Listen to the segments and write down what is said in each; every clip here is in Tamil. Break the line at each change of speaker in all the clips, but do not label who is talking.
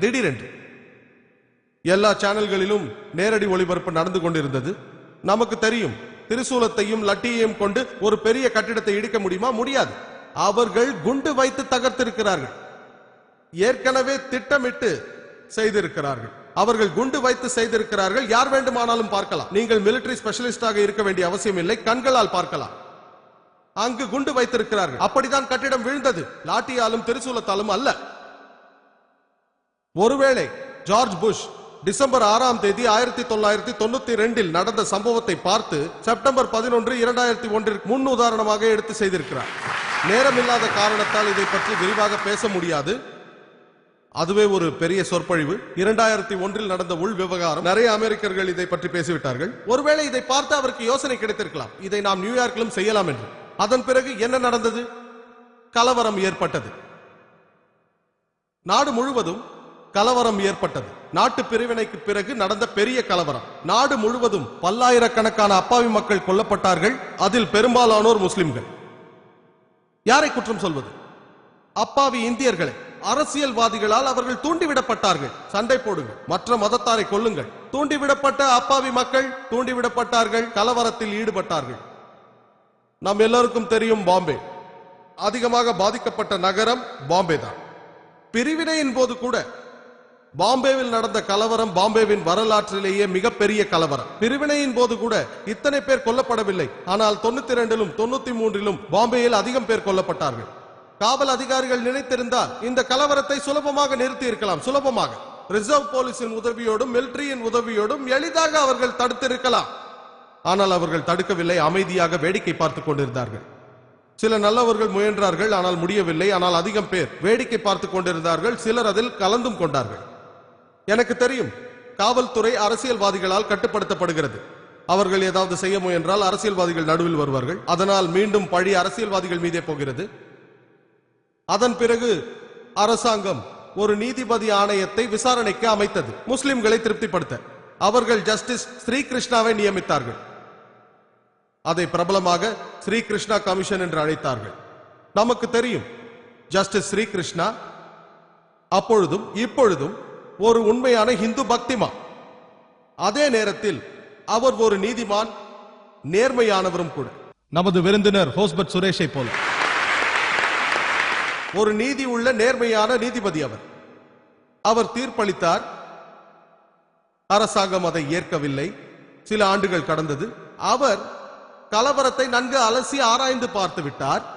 திடீரென்று. எல்லா சேனல்களிலும் நேரடி ஒளிபரப்பு நடந்து கொண்டிருந்தது. நமக்கு தெரியும் திரிசூலத்தையும் லட்டியையும் கொண்டு ஒரு பெரிய கட்டிடத்தை இடிக்க முடியுமா? முடியாது. அவர்கள் குண்டு வைத்து தகர்த்திருக்கிறார்கள். ஏற்கனவே திட்டமிட்டு செய்திருக்கிறார்கள். அவர்கள் குண்டு வைத்து செய்திருக்கிறார்கள். யார் வேண்டுமானாலும் பார்க்கலாம். நீங்கள் மிலிட்டரி ஸ்பெஷலிஸ்டாக இருக்க வேண்டிய அவசியம் இல்லை. கண்களால் பார்க்கலாம். அங்கு குண்டு வைத்திருக்கிறார்கள். அப்படித்தான் கட்டிடம் விழுந்தது. லாட்டியாலும் திருசூலத்தாலும் அல்ல. ஒருவேளை ஜார்ஜ் புஷ் டிசம்பர் ஆறாம் தேதி ஆயிரத்தி தொள்ளாயிரத்தி தொண்ணூத்தி ரெண்டில் நடந்த சம்பவத்தை பார்த்து செப்டம்பர் பதினொன்று இரண்டாயிரத்தி ஒன்றிற்கு முன் உதாரணமாக எடுத்து செய்திருக்கிறார். நேரமில்லாத காரணத்தால் இதை பற்றி விரிவாக பேச முடியாது. அதுவே ஒரு பெரிய சொற்பொழிவு. இரண்டாயிரத்தி ஒன்றில் நடந்த உள் விவகாரம். நிறைய அமெரிக்கர்கள் இதை பற்றி பேசிவிட்டார்கள். ஒருவேளை இதை பார்த்து அவருக்கு யோசனை கிடைத்திருக்கலாம். இதை நாம் நியூயார்க்கிலும் செய்யலாம் என்று. அதன் பிறகு என்ன நடந்தது? கலவரம் ஏற்பட்டது. நாடு முழுவதும் கலவரம் ஏற்பட்டது. நாட்டு பிரிவினைக்கு பிறகு நடந்த பெரிய கலவரம். நாடு முழுவதும் பல்லாயிரக்கணக்கான அப்பாவி மக்கள் கொல்லப்பட்டார்கள். அதில் பெரும்பாலானோர் முஸ்லிம்கள். யாரை குற்றம் சொல்வது? அப்பாவி இந்தியர்களை. அரசியல்வாதிகளால் அவர்கள் தூண்டிவிடப்பட்டார்கள். சண்டை போடுங்கள். மற்ற மதத்தாரை கொல்லுங்கள். தூண்டிவிடப்பட்ட அப்பாவி மக்கள் தூண்டிவிடப்பட்டார்கள். கலவரத்தில் ஈடுபட்டார்கள். நாம் எல்லோருக்கும் தெரியும் பாம்பே. அதிகமாக பாதிக்கப்பட்ட நகரம் பாம்பே தான் பிரிவினையின் போது கூட பாம்பேவில் நடந்த கலவரம் பாம்பேவின் வரலாற்றிலேயே மிகப்பெரிய கலவரம். பிரிவினையின் போது கூட இத்தனை பேர் கொல்லப்படவில்லை. ஆனால் தொண்ணூத்தி ரெண்டிலும் தொண்ணூத்தி மூன்றிலும் பாம்பேயில் அதிகம் பேர் கொல்லப்பட்டார்கள். காவல் அதிகாரிகள் நினைத்திருந்தால் இந்த கலவரத்தை சுலபமாக நிறுத்தி இருக்கலாம் சுலபமாக. ரிசர்வ் போலீஸின் உதவியோடும் மிலிட்ரியின் உதவியோடும் எளிதாக அவர்கள் தடுத்திருக்கலாம். ஆனால் அவர்கள் தடுக்கவில்லை அமைதியாக வேடிக்கை பார்த்துக் கொண்டிருந்தார்கள். சில நல்லவர்கள் முயன்றார்கள் ஆனால் முடியவில்லை. ஆனால் அதிகம் பேர் வேடிக்கை பார்த்துக் கொண்டிருந்தார்கள். சிலர் அதில் கலந்தும் கொண்டார்கள். எனக்கு தெரியும் காவல்துறை அரசியல்வாதிகளால் கட்டுப்படுத்தப்படுகிறது. அவர்கள் ஏதாவது செய்ய முயன்றால் அரசியல்வாதிகள் நடுவில் வருவார்கள். அதனால் மீண்டும் பழி அரசியல்வாதிகள் மீதே போகிறது. அதன் பிறகு அரசாங்கம் ஒரு நீதிபதி ஆணையத்தை விசாரணைக்கு அமைத்தது. முஸ்லிம்களை திருப்திப்படுத்த. அவர்கள் ஜஸ்டிஸ் ஸ்ரீகிருஷ்ணாவை நியமித்தார்கள். அதை பிரபலமாக ஸ்ரீகிருஷ்ணா கமிஷன் என்று அழைத்தார்கள். நமக்கு தெரியும் ஜஸ்டிஸ் ஸ்ரீகிருஷ்ணா அப்பொழுதும் இப்பொழுதும் ஒரு உண்மையான இந்து பக்திமான் அதே நேரத்தில் அவர் ஒரு நீதிமான் நேர்மையானவரும் கூட. நமது விருந்தினர் ஹோஸ்பட் சுரேஷை போல. ஒரு நீதி உள்ள நேர்மையான நீதிபதி அவர். அவர் தீர்ப்பளித்தார். அரசாங்கம் அதை ஏற்கவில்லை. சில ஆண்டுகள் கடந்தது. அவர் கலவரத்தை நன்கு அலசி ஆராய்ந்து பார்த்து விட்டார்.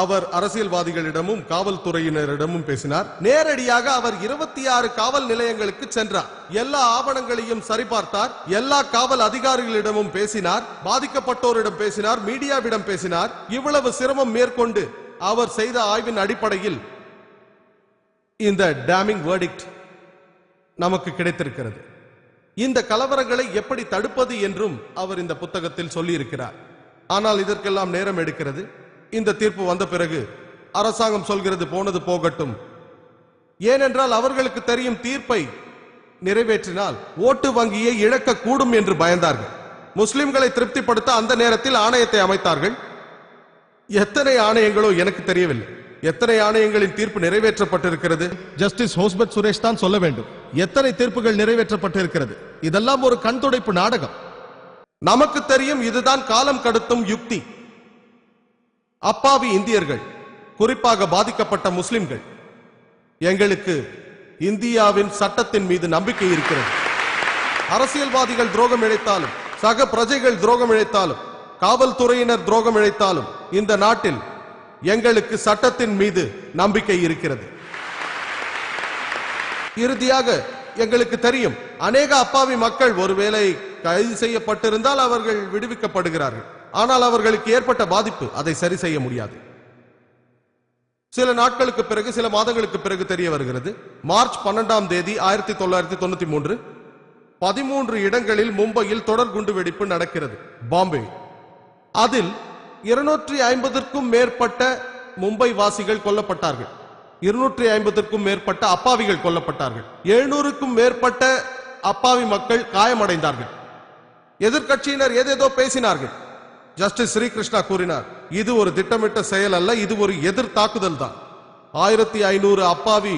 அவர் அரசியல்வாதிகளிடமும் காவல்துறையினரிடமும் பேசினார். நேரடியாக அவர் இருபத்தி ஆறு காவல் நிலையங்களுக்கு சென்றார். எல்லா ஆவணங்களையும் சரிபார்த்தார். எல்லா காவல் அதிகாரிகளிடமும் பேசினார். பாதிக்கப்பட்டோரிடம் பேசினார். மீடியாவிடம் பேசினார். இவ்வளவு சிரமம் மேற்கொண்டு அவர் செய்த ஆய்வின் அடிப்படையில் இந்த டேமிங் வேர்டிக்ட் நமக்கு கிடைத்திருக்கிறது. இந்த கலவரங்களை எப்படி தடுப்பது என்றும் அவர் இந்த புத்தகத்தில் சொல்லியிருக்கிறார். ஆனால் இதற்கெல்லாம் நேரம் எடுக்கிறது. இந்த தீர்ப்பு வந்த பிறகு அரசாங்கம் சொல்கிறது போனது போகட்டும். ஏனென்றால் அவர்களுக்கு தெரியும் தீர்ப்பை நிறைவேற்றினால் ஓட்டு வங்கியை இழக்க கூடும் என்று பயந்தார்கள். முஸ்லிம்களை திருப்திப்படுத்த அந்த நேரத்தில் ஆணையத்தை அமைத்தார்கள். எத்தனை ஆணையங்களோ எனக்கு தெரியவில்லை. எத்தனை ஆணையங்களின் தீர்ப்பு நிறைவேற்றப்பட்டிருக்கிறது? ஜஸ்டிஸ் ஹோஸ்பட் சுரேஷ் தான் சொல்ல வேண்டும். எத்தனை தீர்ப்புகள் நிறைவேற்றப்பட்டிருக்கிறது? இதெல்லாம் ஒரு கண் துடைப்பு நாடகம். நமக்கு தெரியும் இதுதான் காலம் கடத்தும் யுக்தி. அப்பாவி இந்தியர்கள் குறிப்பாக பாதிக்கப்பட்ட முஸ்லிம்கள் எங்களுக்கு இந்தியாவின் சட்டத்தின் மீது நம்பிக்கை இருக்கிறது. அரசியல்வாதிகள் துரோகம் இழைத்தாலும் சக பிரஜைகள் துரோகம் இழைத்தாலும் காவல்துறையினர் துரோகம் இழைத்தாலும் இந்த நாட்டில் எங்களுக்கு சட்டத்தின் மீது நம்பிக்கை இருக்கிறது. இறுதியாக எங்களுக்கு தெரியும் அநேக அப்பாவி மக்கள் ஒருவேளை கைது செய்யப்பட்டிருந்தால் அவர்கள் விடுவிக்கப்படுகிறார்கள். ஆனால் அவர்களுக்கு ஏற்பட்ட பாதிப்பு அதை சரி செய்ய முடியாது. சில நாட்களுக்கு பிறகு சில மாதங்களுக்கு பிறகு தெரிய வருகிறது. மார்ச் பன்னெண்டாம் தேதி ஆயிரத்தி தொள்ளாயிரத்தி தொண்ணூத்தி மூன்று பதிமூன்று இடங்களில் மும்பையில் தொடர் குண்டு வெடிப்பு நடக்கிறது பாம்பே. அதில் இருநூற்றி ஐம்பதற்கும் மேற்பட்ட மும்பை வாசிகள் கொல்லப்பட்டார்கள். இருநூற்றி ஐம்பதற்கும் மேற்பட்ட அப்பாவிகள் கொல்லப்பட்டார்கள். எழுநூறுக்கும் மேற்பட்ட அப்பாவி மக்கள் காயமடைந்தார்கள். எதிர்க்கட்சியினர் ஏதேதோ பேசினார்கள். ஜஸ்டிஸ் ஸ்ரீகிருஷ்ணா கூறினார் இது ஒரு திட்டமிட்ட செயல் அல்ல இது ஒரு எதிர் தாக்குதல் தான். ஆயிரத்தி ஐநூறு அப்பாவி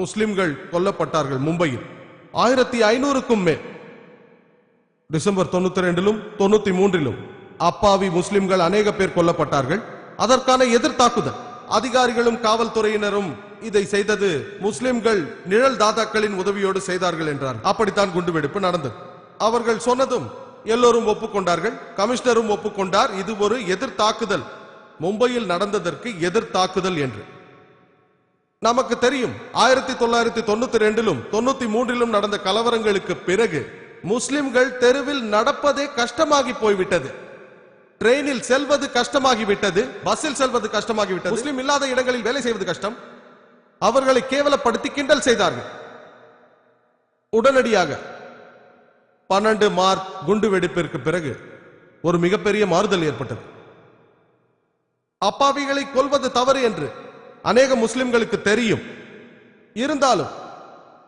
முஸ்லிம்கள் கொல்லப்பட்டார்கள் மும்பையில். ஆயிரத்தி ஐநூறுக்கும் மேல். டிசம்பர் தொண்ணூத்தி ரெண்டிலும் தொண்ணூத்தி மூன்றிலும் அப்பாவி முஸ்லிம்கள் அநேக பேர் கொல்லப்பட்டார்கள். அதற்கான எதிர்த்தாக்குதல் அதிகாரிகளும் காவல்துறையினரும் இதை செய்தது முஸ்லிம்கள் நிழல் தாதாக்களின் உதவியோடு செய்தார்கள் என்றார். அப்படித்தான் குண்டுவெடிப்பு நடந்தது. அவர்கள் சொன்னதும் எல்லோரும் ஒப்புக்கொண்டார்கள். கமிஷனரும் ஒப்புக்கொண்டார். இது ஒரு எதிர்த்தாக்குதல். மும்பையில் நடந்ததற்கு எதிர்த்தாக்குதல் என்று. நமக்கு தெரியும் ஆயிரத்தி தொள்ளாயிரத்தி தொண்ணூத்தி ரெண்டிலும் தொண்ணூத்தி மூன்றிலும் நடந்த கலவரங்களுக்கு பிறகு முஸ்லிம்கள் தெருவில் நடப்பதே கஷ்டமாகி போய்விட்டது. ட்ரெயினில் செல்வது கஷ்டமாகிவிட்டது. பஸ்ஸில் செல்வது கஷ்டமாகிவிட்டது. முஸ்லிம் இல்லாத இடங்களில் வேலை செய்வது கஷ்டம். அவர்களை கேவலப்படுத்தி கிண்டல் செய்தார்கள். உடனடியாக பன்னெண்டு மார்ச் குண்டு வெடிப்பிற்கு பிறகு ஒரு மிகப்பெரிய மாறுதல் ஏற்பட்டது. அப்பாவிகளை கொல்வது தவறு என்று அநேக முஸ்லிம்களுக்கு தெரியும். இருந்தாலும்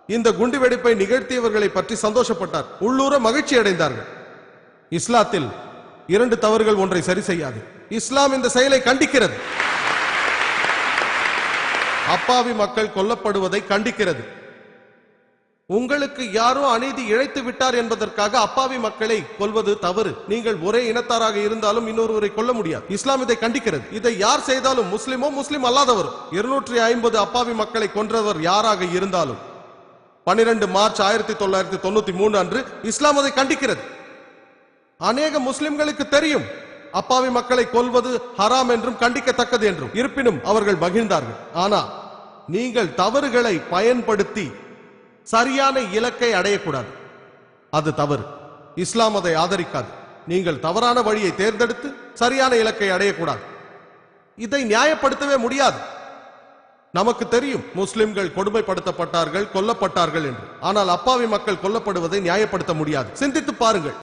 இந்த குண்டு வெடிப்பை நிகழ்த்தியவர்களை பற்றி சந்தோஷப்பட்டார். உள்ளூர மகிழ்ச்சி அடைந்தார்கள். இஸ்லாத்தில் இரண்டு தவறுகள் ஒன்றை சரி செய்யாது. இஸ்லாம் இந்த செயலை கண்டிக்கிறது. அப்பாவி மக்கள் கொல்லப்படுவதை கண்டிக்கிறது. உங்களுக்கு யாரோ அநீதி இழைத்து விட்டார் என்பதற்காக அப்பாவி மக்களை கொல்வது தவறு. நீங்கள் ஒரே இனத்தாராக இருந்தாலும் இன்னொருவரை கொல்ல முடியாது. இஸ்லாம் இதை கண்டிக்கிறது. இதை யார் செய்தாலும் முஸ்லிமோ முஸ்லிம் அல்லாதவர். இருநூற்றி ஐம்பது அப்பாவி மக்களை கொன்றவர் யாராக இருந்தாலும் பனிரெண்டு மார்ச் ஆயிரத்தி தொள்ளாயிரத்தி தொண்ணூத்தி மூணு அன்று இஸ்லாம் அதை கண்டிக்கிறது. அநேக முஸ்லிம்களுக்கு தெரியும். அப்பாவி மக்களை கொல்வது ஹராம் என்றும் கண்டிக்கத்தக்கது என்றும். இருப்பினும் அவர்கள் மகிழ்ந்தார்கள். ஆனா நீங்கள் தவறுகளை பயன்படுத்தி சரியான இலக்கை அடையக்கூடாது. அது தவறு. இஸ்லாம் அதை ஆதரிக்காது. நீங்கள் தவறான வழியை தேர்ந்தெடுத்து சரியான இலக்கை அடையக்கூடாது. இதை நியாயப்படுத்தவே முடியாது. நமக்கு தெரியும் முஸ்லிம்கள் கொடுமைப்படுத்தப்பட்டார்கள் கொல்லப்பட்டார்கள் என்று. ஆனால் அப்பாவி மக்கள் கொல்லப்படுவதை நியாயப்படுத்த முடியாது. சிந்தித்து பாருங்கள்.